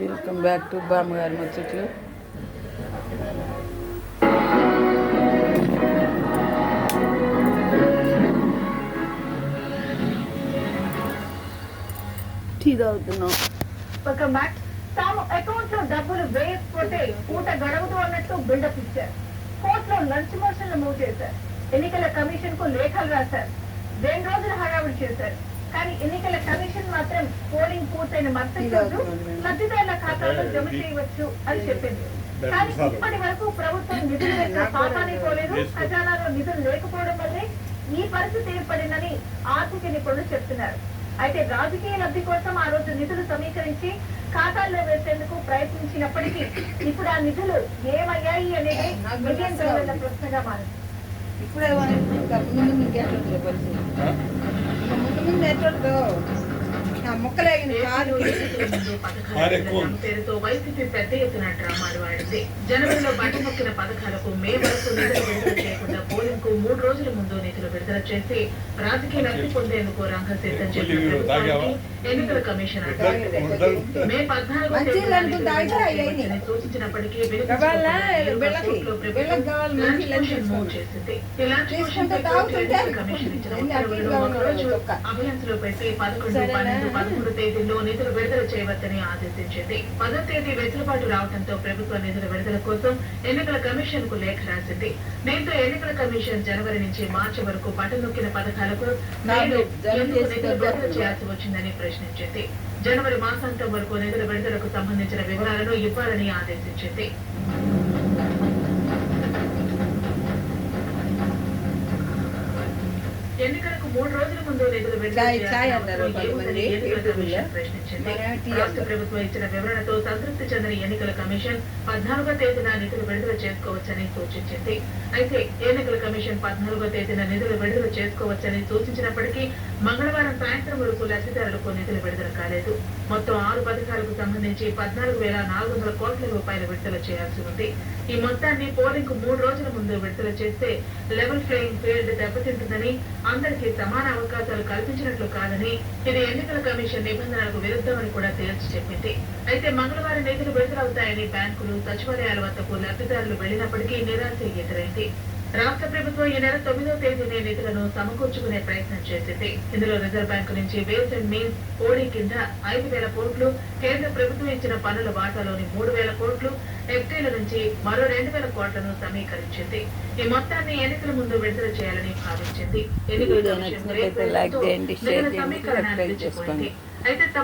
Welcome back to బామ్మగారి ముచ్చట్లు tea తాగుతున్నాం ఒక మ్యాచ్ తాము అకౌంట్ లో డబ్బులు వేయకపోతే పూట గడవదు అన్నట్టు బిల్డప్ ఇచ్చారు కోర్టులో లంచ్ మోషన్లు మూవ్ చేశారు ఎన్నికల కమిషన్ కు లేఖలు రాశారు రెండు రోజులు హడావుడి చేశారు కానీ ఎన్నికల కమిషన్ మాత్రం పోలింగ్ పూర్తయిన మరుసటి రోజు లబ్ధిదారుల ఖాతాలో జమ చేయవచ్చు అని చెప్పింది. కానీ ఇప్పటి వరకు ప్రభుత్వం నిధులు వేసిన పాపాన్ని పోలేదు ఖజానాలో నిధులు లేకపోవడం వల్లే ఈ పరిస్థితి ఏర్పడిందని ఆర్థిక నిపుణులు చెప్తున్నారు. అయితే రాజకీయ లబ్ధి కోసం ఆ రోజు నిధులు సమీకరించి ఖాతాల్లో వేసేందుకు ప్రయత్నించినప్పటికీ ఇప్పుడు ఆ నిధులు ఏమయ్యాయి అనేది మిలియన్ డాలర్ల ప్రశ్నగా మారింది. ఇప్పుడే పేరుతో వైసీపీ పెద్ద ఎత్తున డ్రామాలు ఆడింది. జనవరిలో బండి మొక్కిన పథకాలకు మే వరకు నిధులు విడుదల చేయకుండా పోలింగ్కు మూడు రోజుల ముందు నిధులు విడుదల చేసి రాజకీయ లబ్ధి పొందేందుకు రంగం సిద్ధం చేసిన ఎన్నికల కమిషన్. మే పద్నాలుగో సూచించినప్పటికీ చేసింది. కమిషన్ ఇచ్చిన ఒకరోజు పెట్టి పదకొండు? పన్నెండు పదమూడు తేదీల్లో నిధులు విడుదల చేయవద్దని ఆదేశించింది. పదో తేదీ వెసులుబాటు రావడంతో ప్రభుత్వ నిధుల విడుదల కోసం ఎన్నికల కమిషన్కు లేఖ రాసింది. దీంతో ఎన్నికల కమిషన్ జనవరి నుంచి మార్చి వరకు పట్టనొక్కిన పథకాలకు. చేయాల్సి వచ్చిందని ప్రశ్నించింది జనవరి మాసాంతం వరకు నిధుల విడుదలకు సంబంధించిన వివరాలను ఇవ్వాలని ఆదేశించింది ఎన్నికలకు మూడు రోజుల ముందు రాష్ట్ర. ప్రభుత్వం ఇచ్చిన వివరణతో సంతృప్తి చెందిన ఎన్నికల కమిషన్ పద్నాలుగో తేదీన నిధులు విడుదల చేసుకోవచ్చని సూచించింది. అయితే ఎన్నికల కమిషన్ పద్నాలుగో తేదీన నిధులు విడుదల చేసుకోవచ్చని సూచించినప్పటికీ మంగళవారం సాయంత్రం వరకు లబ్ధిదారులకు నిధులు విడుదల కాలేదు. మొత్తం ఆరు పథకాలకు సంబంధించి పద్నాలుగు వేల నాలుగు వందల కోట్ల రూపాయలు విడుదల చేయాల్సి ఉంది. ఈ మొత్తాన్ని పోలింగ్కు మూడు రోజుల ముందు విడుదల చేస్తే లెవెల్ ప్లేయింగ్ ఫీల్డ్ దెబ్బతింటుందని అందరికీ సమాన అవకాశాలు కల్పించినట్లు కాదని ఇది ఎన్నికల కమిషన్ నిబంధనలకు విరుద్ధమని కూడా తేల్చి చెప్పింది. అయితే మంగళవారం నిధులు విడుదలవుతాయని బ్యాంకులు సచివాలయాల వద్దకు లబ్ధిదారులు వెళ్ళినప్పటికీ నిరాశ ఎదురైంది రాష్ట్ర ప్రభుత్వం ఈ నెల తొమ్మిదో తేదీనే నిధులను సమకూర్చుకునే ప్రయత్నం చేసింది. ఇందులో రిజర్వ్ బ్యాంకు నుంచి వేస్ అండ్ మీన్స్ ఓడీ కింద ఐదు వేల కోట్లు కేంద్ర ప్రభుత్వం ఇచ్చిన పన్నుల వాటాలోని మూడు వేల కోట్లు ఎఫ్టీల నుంచి మరో రెండు వేల కోట్లను సమీకరించింది ఈ మొత్తాన్ని ఎన్నికల ముందు విడుదల చేయాలని భావించింది ఎన్నికల వీడియో కమిషన్ నచ్చినట్లయితే లైక్ చేయండి, షేర్ నిధుల చేయండి, సమీకరణ సబ్స్క్రైబ్ నిలిచిపోయింది. చేసుకోండి. అయితే